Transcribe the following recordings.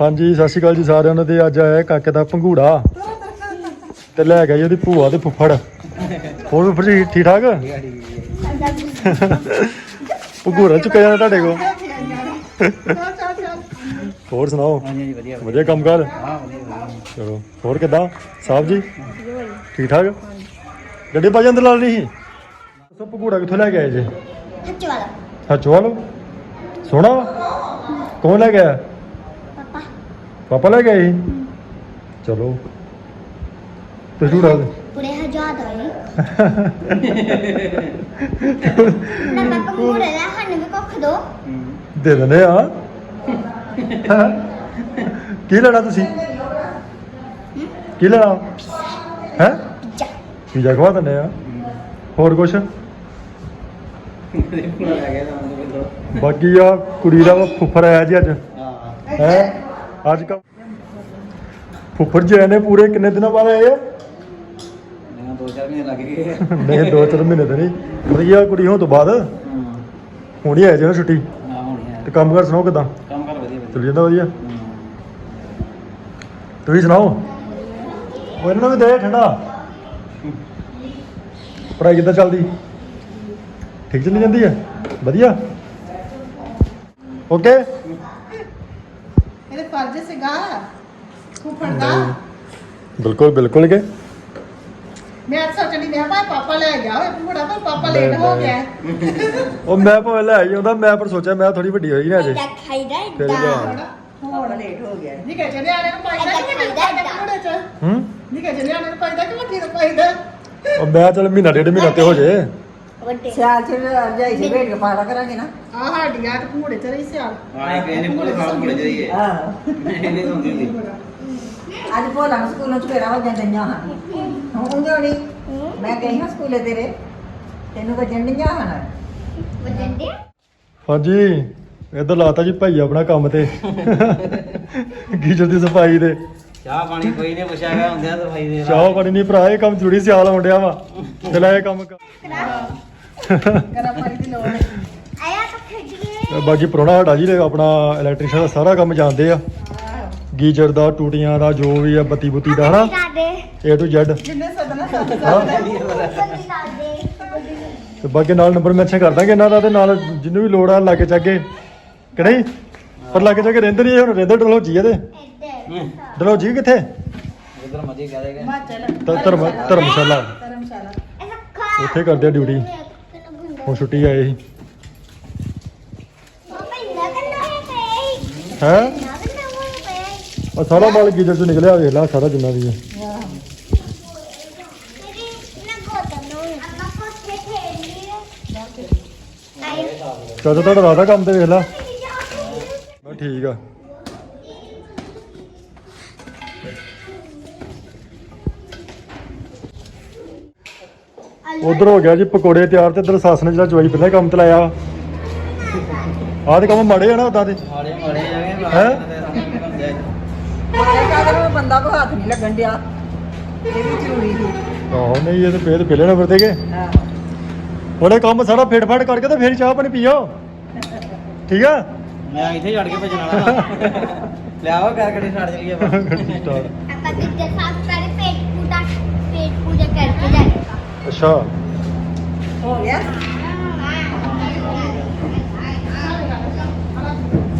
ਹਾਂਜੀ ਸਤਿ ਸ਼੍ਰੀ ਅਕਾਲ ਜੀ ਸਾਰਿਆਂ ਨੂੰ ਤੇ ਅੱਜ ਆਇਆ ਕਾਕੇ ਦਾ ਪੰਘੂੜਾ। ਤੇ ਲੈ ਗਿਆ ਜੀ ਉਹਦੀ ਭੂਆ ਤੇ ਫੁੱਫੜ। ਹੋਰ ਫੁੱਫੜ ਜੀ ਠੀਕ ਠਾਕ? ਪੰਘੂੜਾ ਚੁੱਕਿਆ ਜਾਂਦਾ ਤੁਹਾਡੇ ਕੋਲ? ਹੋਰ ਸੁਣਾਓ? ਵਧੀਆ ਵਧੀਆ ਕੰਮ ਕਰ ਚਲੋ ਹੋਰ ਕਿਦਾਂ? ਸਾਹਿਬ ਜੀ? ਠੀਕ ਠਾਕ? ਗੱਡੀ ਬਾਜਾਂ ਅੰਦਰ ਲਾ ਲਈ ਸੀ? ਪੰਘੂੜਾ ਕਿੱਥੋਂ ਲੈ ਕੇ ਆਏ ਜੇ? ਹੱਚ ਵਾਲਾ ਹਚਵਾਲ? ਸੋਹਣਾ? ਵਾ ਕੌਣ ਲੈ ਗਿਆ ਪਾਪਾ ਲੈ ਗਏ ਸੀ? ਚਲੋ। ਤੇ ਝੂੜਾ ਦੇ ਪੂਰੇ ਹਜ਼ਾਰ ਦਾ ਹੀ ਨਾ ਪਾਪਾ ਮੂਰੇ ਲੈ ਸਾਨੂੰ ਵੀ ਕੁੱਖ ਦੋ। ਦੇ ਦਿੰਦੇ ਆ? ਕੀ ਲੈਣਾ ਤੁਸੀਂ? ਕੀ ਲੈਣਾ? ਹੈ? ਜਾ ਪੀਜ਼ਾ ਖਵਾ ਦਿੰਦੇ ਆ। ਹੋਰ ਕੁਛ? ਬਾਕੀ ਆ ਕੁੜੀ ਦਾ ਵਾ ਫੁੱਫੜ ਆਇਆ ਜੀ ਅੱਜ। ਹਾਂ। ਹੈ? ਅੱਜ ਕੱਲ ਫੁੱਫੜ ਜੀ ਆਏ ਨੇ ਪੂਰੇ ਕਿੰਨੇ ਦਿਨਾਂ ਬਾਅਦ ਆਏ ਆ? ਮੈਨੂੰ ਦੋ ਚਾਰ ਮਹੀਨੇ ਲੱਗ ਗਏ ਨਹੀਂ ਦੋ ਚਾਰ ਮਹੀਨੇ ਤੇ ਨਹੀਂ। ਵਧੀਆ ਕੁੜੀ ਹੋਣ ਤੋਂ ਬਾਅਦ। ਹੁਣ ਹੀ ਆਏ ਜੇ ਨਾ ਛੁੱਟੀ? ਹਾਂ ਹੋਣੀ ਹੈ ਤੇ ਕੰਮ ਕਰ ਸੁਣਾਓ ਕਿਦਾਂ? ਕੰਮ ਕਰ ਵਧੀਆ ਵਧੀਆ। ਚੱਲੀ ਜਾਂਦਾ ਵਧੀਆ? ਹਮ। ਤੁਸੀਂ ਸੁਣਾਓ? ਉਹ ਇਹਨਾਂ ਨੂੰ ਵੀ ਦੇ ਠੰਡਾ। ਪੜਾਈ ਕਿੱਦਾਂ ਚੱਲਦੀ? ਠੀਕ ਚੱਲੀ ਜਾਂਦੀ ਹੈ ਵਧੀਆ? ਓਕੇ? ਇਹਦੇ ਫਰਜ਼ ਸੀਗਾ ਫੁੱਫੜ ਦਾ ਬਿਲਕੁਲ ਬਿਲਕੁਲ ਕੇ? ਮੈਂ ਤਾਂ ਸੋਚਣੀ ਮੈਂ ਭਾਈ ਪਾਪਾ ਲੈ ਗਿਆ ਹੋਏ ਫੁੱਫੜਾ ਪਰ ਪਾਪਾ ਲੇਟ ਹੋ ਗਿਆ। ਉਹ ਮੈਂ ਭਾਵੇਂ ਲੈ ਆਈ ਹੁੰਦਾ ਮੈਂ ਪਰ ਸੋਚਿਆ ਮੈਂ ਥੋੜੀ ਵੱਡੀ ਹੋਈ ਨਾ ਅਜੇ। ਇਦਾਂ ਖਾਈਦਾ ਫਿਰ ਇਦਾਂ ਲਿਆ। ਹੁਣ। ਲੇਟ ਹੋ ਗਿਆ। ਨਿੱਕੇ ਜਿਹੇ ਨਿਆਣੇ ਨੂੰ ਪਾਈਦਾ ਕਿ ਵੱਡੇ ਫੁੱਫੜੇ ਚ? ਹੂੰ? ਨਿੱਕੇ ਜਿਹੇ ਨਿਆਣੇ ਨੂੰ ਪਾਈਦਾ ਕਿ ਵੱਡੀ ਨੂੰ ਪਾਈਦਾ। ਉਹ ਮੈਂ ਚੱਲ ਮਹੀਨਾ ਡੇਢ ਮਹੀਨਾ ਤੇ ਹੋ ਜੇ। ਵੱਡੇ। ਸਿਆਲ ਚ ਰਜਾਈ ਚ ਭੇਡ ਕੇ ਪਾੜਾ ਕਰਾਂਗੇ ਨਾ। ਆ ਸਾਡੀਆਂ ਤੇ ਫੁੱਫੜੇ ਚ ਰਹੀ ਸਿਆਲ। ਹਾਂ ਇਹ ਕਹਿੰਦੇ ਪੂਰੇ ਸਾਲ ਮੁੜੇ ਜਾਈਏ ਆਹੋ। ਇਹਨੇ ਹੁੰਦੀ ਹੁੰਦੀ ਅੱਜ ਭੋਲਾ ਨੂੰ ਸਕੂਲੋਂ ਚ ਫੇਰਾ ਵਜਾਂ ਦਈਆਂ ਹਨ ਹੁਣ ਜੋਣੀ? ਮੈਂ ਗਈ ਹਾਂ ਸਕੂਲੇ ਤੇਰੇ। ਤੈਨੂੰ ਵਜਣ ਡੀਆਂ ਹਨ। ਵੱਡੇ ਹਾਂਜੀ ਇੱਧਰ ਲਾਤਾ ਜੀ ਭਾਈ ਆਪਣਾ ਕੰਮ ਤੇ। ਗੀਜਰ ਦੀ ਸਫ਼ਾਈ ਦੇ ਚਾਹ ਪਾਣੀ ਕੋਈ ਨਹੀਂ ਪੁੱਛਿਆ ਗਿਆ ਹੁੰਦਿਆ ਸਫ਼ਾਈ ਦੇ ਚਾਹ ਪਾਣੀ ਨਹੀਂ ਭਰਾ ਇਹ ਕੰਮ ਜ਼ਰੂਰੀ ਸਿਆਲ ਆਉਂਦਿਆ ਵਾ। ਚਲਾ ਇਹ ਕੰਮ ਕਰ। ਗਰਮ ਪਾਣੀ ਦੀ ਲੋੜ ਹੈ ਆਇਆ ਤਾਂ ਖਿੱਚ ਗਏ ਤੇ ਬਾਕੀ ਪ੍ਰੋਣਾ ਸਾਡਾ ਜੀ ਆਪਣਾ ਇਲੈਕਟ੍ਰੀਸ਼ੀਅਨ ਦਾ ਸਾਰਾ ਕੰਮ ਜਾਣਦੇ ਆ। ਗੀਜਰ ਦਾ ਟੂਟੀਆਂ ਦਾ ਜੋ ਵੀ ਆ ਬੱਤੀ ਬੁੱਤੀ ਦਾ ਹਨਾ? A to Z ਜਿੰਨੇ ਸਦਨਾ ਤੇ ਬਾਕੀ ਨਾਲ ਨੰਬਰ ਮੈਂਸ਼ਨ ਕਰ ਦਾਂਗੇ ਇਹਨਾਂ ਦਾ ਤੇ ਨਾਲ ਜਿਹਨੂੰ ਵੀ ਲੋੜ ਆ ਲਾਗੇ ਚਾਗੇ। ਕਿ ਨਹੀਂ? ਪਰ ਲਾਗੇ ਚਾਗੇ ਰਹਿੰਦੇ ਨਹੀਂ ਇਹ ਹੁਣ ਰਹਿੰਦੇ ਡਲਹੌਜੀ ਇਹਦੇ ਇੱਧਰ। ਡਲਹੌਜੀ ਕਿੱਥੇ? ਉਧਰ ਮਜੀ ਧਰਮ ਧਰਮਸ਼ਾਲਾ। ਉੱਥੇ ਕਰਦੇ ਆ ਡਿਊਟੀ ਹੁਣ ਛੁੱਟੀ ਆਏ ਸੀ। ਹੈ? ਆ ਸਾਰਾ ਮਾਲ ਗੀਜਰ ਚੋਂ ਨਿਕਲਿਆ ਵੇਖ ਲੈ ਸਾਰਾ ਜਿੰਨਾ ਵੀ ਹੈ ਚਾਚਾ ਤੁਹਾਡਾ ਰਾਦਾ ਕੰਮ ਤੇ ਵੇਖ ਲੈ। ਮੈਂ ਠੀਕ ਆ। ਉਧਰ ਹੋ ਗਿਆ ਜੀ ਪਕੌੜੇ ਤਿਆਰ ਤੇ ਇਧਰ ਸੱਸ ਨੇ ਜਿਹੜਾ ਜਵਾਈ ਪਹਿਲਾਂ ਕੰਮ ਤੇ ਲਾਇਆ। ਆਹ ਤੇ ਕੰਮ ਮਾੜੇ ਆ ਨਾ ਉਦਾਂ ਦੇ। ਮਾੜੇ ਮਾੜੇ ਜਾਗੇ ਹੈਂ? ਮਾਰੇ ਕਾਦਰ ਬੰਦਾ ਕੋ ਹੱਥ ਨਹੀਂ ਲੱਗਣ ਡਿਆ। ਇਹ ਵੀ ਜ਼ਰੂਰੀ ਸੀ। ਆਹੋ ਨਹੀਂ ਇਹ ਤੇ ਫੇਰ ਪਹਿਲੇ ਨੰਬਰ ਤੇ ਗਏ ਹਾਂ। ਉਹਨੇ ਕੰਮ ਸਾਰਾ ਕਰਕੇ ਤੇ ਫੇਰ ਚਾਹ ਪਾਣੀ ਪੀਓ। ਠੀਕ ਆ? ਮੈਂ ਇੱਥੇ ਛੱਡ ਕੇ ਭੇਜਣ ਵਾਲਾ ਲਿਆਓ ਕਰ ਕੜੀ ਛੱਡ ਚਲੀਏ ਆਪਾਂ। ਗੱਡੀ। ਆਪਾਂ ਕਿੱਥੇ ਸਾਫ਼ ਕਰੇ ਪੇਟ ਪੂਜਾ ਪੇਟ ਪੂਜਾ ਕਰਕੇ ਜਾਏ ਅੱਛਾ। ਹੋ ਗਿਆ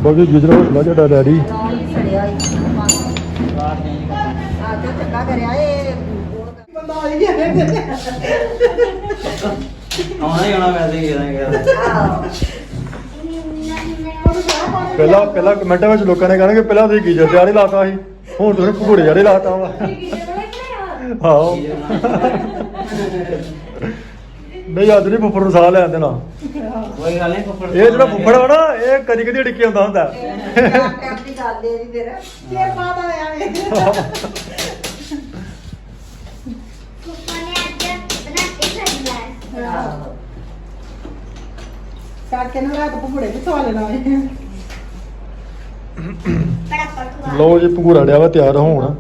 ਬਾਕੀ ਗੁਜਰਾ ਜਿਹੜਾ ਡੈਡੀ ਨੌਂ ਵੀ ਸੜਿਆ ਹੀ ਰਾਤ ਚੇਂਜ ਕਰ ਆ ਤੇ ਚੰਗਾ ਕਰਿਆ ਇਹ ਬੰਦਾ ਆ ਹੀ ਗਿਆ ਆਉਣਾ ਹੀ ਆਉਣਾ ਵੈਸੇ ਹੀ ਕਰਾਂਗੇ ਆਹੋ ਪਹਿਲਾਂ ਪਹਿਲਾਂ ਕਮੈਂਟਾਂ ਵਿੱਚ ਲੋਕਾਂ ਨੇ ਕਹਿਣਾ ਕਿ ਪਹਿਲਾਂ ਤੁਸੀਂ ਗੀਜਰ ਆੜੀ ਲਾਤਾ ਸੀ। ਹੁਣ ਤੁਸੀਂ ਪਕੌੜੇ ਜਿਹੜੇ ਲਾਤਾ ਵਾ। ਆਹੋ ਨਹੀਂ ਅੱਜ ਨਹੀਂ ਫੁੱਫੜ ਨੂੰ ਸਾਹ ਲੈਣ ਦੇਣਾ। ਕੋਈ ਗੱਲ ਨਹੀਂ ਫੁੱਫੜ ਇਹ ਜਿਹੜਾ ਫੁੱਫੜ ਵਾ ਨਾ ਇਹ ਕਦੀ ਕਦੀ ਅੜਿੱਕੀ ਹੁੰਦਾ ਹੁੰਦਾ। ਟਾਈਮ ਦੀ ਗੱਲ ਦੇ ਫਿਰ ਵੇ ਕਾਕੇ ਨੂੰ ਰਾਤ ਫੁੱਫੜੇ ਵੀ ਸਵਾ ਲੈਣਾ ਵੇ ਲਓ ਜੀ ਭੰਗੂਰਾ ਡਿਆ ਵਾ ਤਿਆਰ ਹੋਣ।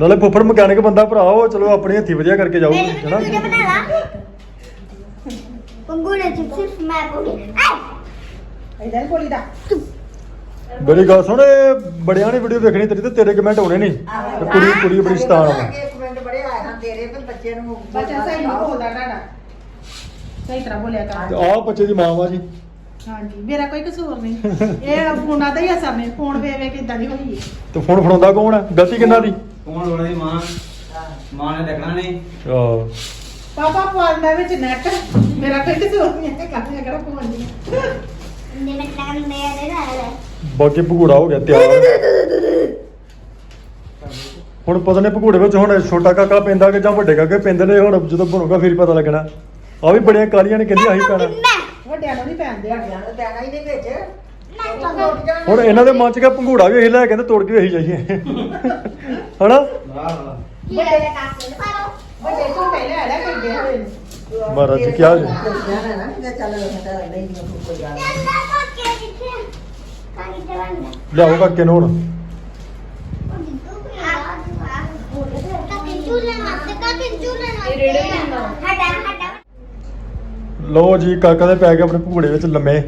ਨਾਲੇ ਫੁੱਫੜ ਮਕੈਨਿਕ ਬੰਦਾ ਭਰਾ ਉਹ ਚਲੋ ਆਪਣੀ ਹੱਥੀ ਵਧੀਆ ਕਰਕੇ ਮੇਰੇ ਹੈਨਾ? ਵੀ ਤੁਝੇ ਬਣਾ ਲਾ। ਪੰਗੂੜੇ ਚ ਸਿਰਫ ਮੈਂ ਬੋਲੀ। ਹੀ ਬੋਲੀ ਦਾ ਮੇਰੀ ਗੱਲ ਸੁਣ ਇਹ ਬੜਿਆਂ ਨੇ ਵੀਡੀਓ ਦੇਖਣੀ ਤੇਰੀ ਤੇ ਤੇਰੇ ਕਮੈਂਟ ਹੋਣੇ ਨਹੀਂ ਤੇ ਕੁੜੀ ਕੁੜੀ ਬੜੀ ਸ਼ੈਤਾਨ ਆ। ਇੱਕ ਮਿੰਟ ਬੜੇ ਆਏ ਹਨ ਤੇਰੇ ਤੇ ਬੱਚੇ ਨੂੰ ਬੱਚਾ ਸਹੀ ਨਹੀਂ ਬੋਲਦਾ ਤੁਹਾਡਾ। ਸਹੀ ਤਰ੍ਹਾਂ ਬੋਲਿਆ ਤੇ ਕਰ ਆਹ ਬੱਚੇ ਦੀ ਮਾਂ ਵਾ ਜੀ। ਹਾਂਜੀ ਮੇਰਾ ਕੋਈ ਕਸੂਰ ਨਹੀਂ ਇਹ ਫੋਨਾਂ ਦਾ ਹੀ ਅਸਰ ਨੇ ਫੋਨ ਵੇ ਵੇ ਕੇ ਇਦਾਂ ਦੀ ਹੋਈ ਹੈ ਤੇ ਫੋਨ ਫੜਾਉਂਦਾ ਕੌਣ ਹੈ ਗਲਤੀ ਕਿੰਨਾ ਦੀ? ਕੌਣ ਲੋੜਾ ਦੀ ਮਾਂ? ਮਾਂ ਨੇ ਦੇਖਣਾ ਨਹੀਂ। ਆਹ। ਪਾਪਾ ਪਵਾਉਂਦਾ ਵਿੱਚ ਨੈਟ ਮੇਰਾ ਕੋਈ ਕਸੂਰ ਨਹੀਂ ਹੈ ਕਹਿੰਦੇ ਅਗਰ ਫੋਨ ਨਹੀਂ ਨੇ ਮੈਂ ਨਾਮ ਦੇ ਦੇ ਨਾ ਬਾਕੀ ਭਗੂੜਾ ਹੋ ਗਿਆ ਤਿਆਰ। ਹੁਣ ਪਤਾ ਨਹੀਂ ਭਗੂੜੇ ਵਿੱਚ ਹੁਣ ਛੋਟਾ ਕਾਕਾ ਪੈਂਦਾ ਕਿ ਜਾਂ ਵੱਡੇ ਕਾਕੇ ਪੈਂਦੇ ਨੇ ਹੁਣ ਜਦੋਂ ਬਣੂਗਾ ਫਿਰ ਪਤਾ ਲੱਗਣਾ। ਆ ਵੀ ਬੜੀਆਂ ਕਾਲੀਆਂ ਨੇ ਕਹਿੰਦੀ ਆਹੀ ਪੈਣਾ। ਵੱਡਿਆਂ ਨੂੰ ਨਹੀਂ ਪੈਂਦੇ ਨੂੰ ਦੇਣਾ ਹੀ ਨਹੀਂ ਵਿੱਚ। ਹੁਣ ਇਹਨਾਂ ਦੇ ਮਨ ਚ ਕਿਆ ਭੰਗੂੜਾ ਵੀ ਇਹੀ ਲੈ ਕੇ ਤੇ ਤੋੜ ਕੇ ਵੀ ਇਹੀ ਜਾਈਏ। ਹਨਾ? ਲੈ ਵੱਡੇ ਝੂਟੇ ਲੈ ਲੈ ਕਰਦੇ ਹੋਏ ਮਹਾਰਾਜ ਜੀ, ਕਾਹੀ ਲਿਆਓ ਕਾਕੇ ਨੂੰ ਹੁਣ। ਲਓ ਜੀ ਕਾਕਾ ਦੇ ਪੈ ਗਿਆ ਆਪਣੇ ਭੰਗੂੜੇ ਵਿੱਚ ਲੰਮੇ।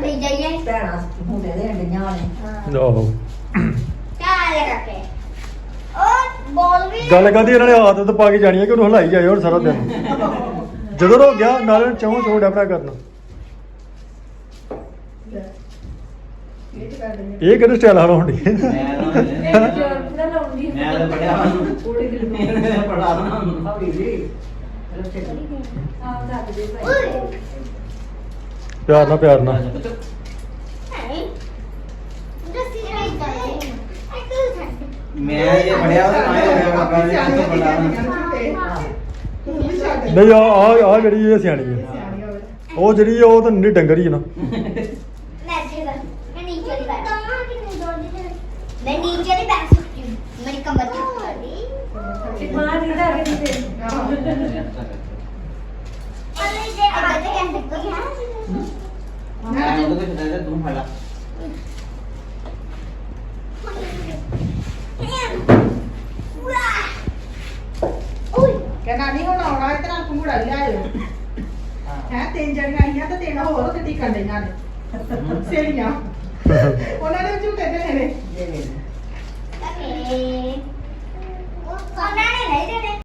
ਦੇ ਜਾਈਏ। ਭੈਣਾਂ ਹੁੰਦੇ ਦੇ ਅੰਡੀਆਂ ਨੇ। ਆਹੋ। ਕਿਆ ਲੈ ਕਾਕੇ। ਉਹ ਬੋਲ ਵੀ। ਗੱਲ ਕਰਦੀ ਇਹਨਾਂ ਨੇ ਆਦਤ ਪਾ ਕੇ ਜਾਣੀ ਹੈ ਕਿ ਉਹਨੂੰ ਹਲਾਈ ਜਾਏ ਹੁਣ ਸਾਰਾ ਦਿਨ। ਜਦੋਂ ਹੋ ਗਿਆ ਨਾਲੇ ਚੌਂ ਚੌਂ ਡੈਪਣਾ ਕਰਨਾ। ਇਹ ਕਿਹੜੇ ਸਟਾਈਲ ਹੁੰਦੀ ਮੈਂ ਤਾਂ ਬੜਿਆ ਥੋੜੀ ਦਿਲ ਪੜਾ ਨਾਲ ਨਹੀਂ ਤਾਂ ਇਹ ਤੂੰ ਛੱਡ ਮੈਂ ਇਹ ਬੜਿਆ ਉਹਦਾ ਨਾ ਹੀ ਹੋਇਆ ਬਾਬਾ ਦਣਾ ਤੂੰ ਨਹੀਂ ਆ ਆ ਜਿਹੜੀ ਇਹ ਸਿਆਣੀ ਹੈ ਉਹ ਜਿਹੜੀ ਉਹ ਤਾਂ ਨਹੀਂ ਡੰਗਰ ਹੈ ਨਾ। ਮੈਂ ਉਹਦੇ ਕੋਲ ਕਹਿੰਦਾ ਤੂੰ ਫੜਾ Ui, ਕਹਿੰਦਾ ਨਹੀਂ ਹੁਣ ਆਉਣਾ ਇਹਦੇ ਨਾਲ ਘੁੰਮੜਾ ਹੀ ਲਿਆਇਓ ਹੈ ਤਿੰਨ ਜਣੀਆਂ ਆਈਆਂ ਤੇ ਤਿੰਨ ਹੋਰ ਉੱਥੇ ਟਿਕਣ ਡਈਆਂ ਨੇ ਸੇੜੀਆਂ ਉਹਨਾਂ ਨੇ ਝੂਟੇ ਦੇਣੇ ਨੇ ਇਹ ਵੇਖ। oke. Oh, kau nanya lah itu deh.